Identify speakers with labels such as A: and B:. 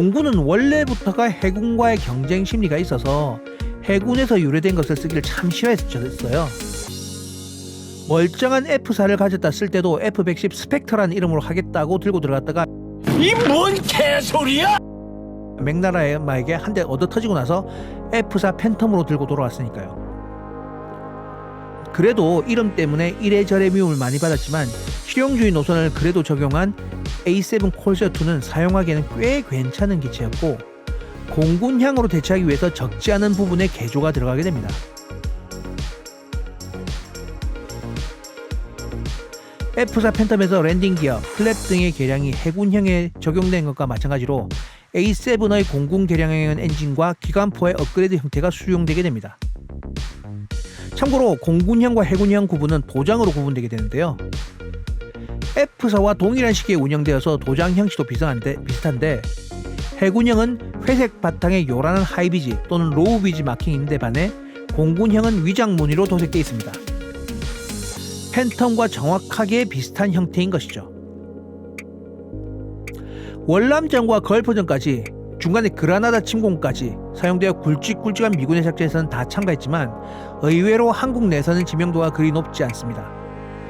A: 공군은 원래부터가 해군과의 경쟁 심리가 있어서 해군에서 유래된 것을 쓰기를 참 싫어했었어요. 멀쩡한 F4를 가졌다 쓸 때도 F110 스펙터라는 이름으로 하겠다고 들고 들어갔다가
B: 이 뭔 개소리야?
A: 맥나라마에게 한 대 얻어 터지고 나서 F4 팬텀으로 들고 돌아왔으니까요. 그래도 이름 때문에 이래저래 미움을 많이 받았지만 실용주의 노선을 그래도 적용한 A7 콜세2는 사용하기에는 꽤 괜찮은 기체였고 공군향으로 대체하기 위해서 적지 않은 부분에 개조가 들어가게 됩니다. F4 팬텀에서 랜딩 기어, 플랩 등의 개량이 해군형에 적용된 것과 마찬가지로 A7의 공군 개량형 엔진과 기관포의 업그레이드 형태가 수용되게 됩니다. 참고로 공군형과 해군형 구분은 도장으로 구분되게 되는데요. F4와 동일한 시기에 운영되어서 도장 형식도 비슷한데, 비슷한데 해군형은 회색 바탕에 요란한 하이비지 또는 로우비지 마킹인데 반해 공군형은 위장 무늬로 도색되어 있습니다. 팬텀과 정확하게 비슷한 형태인 것이죠. 월남전과 걸포전까지 중간에 그라나다 침공까지 사용되어 굵직굵직한 미군의 작전에서는 다 참가했지만 의외로 한국 내에서는 지명도가 그리 높지 않습니다.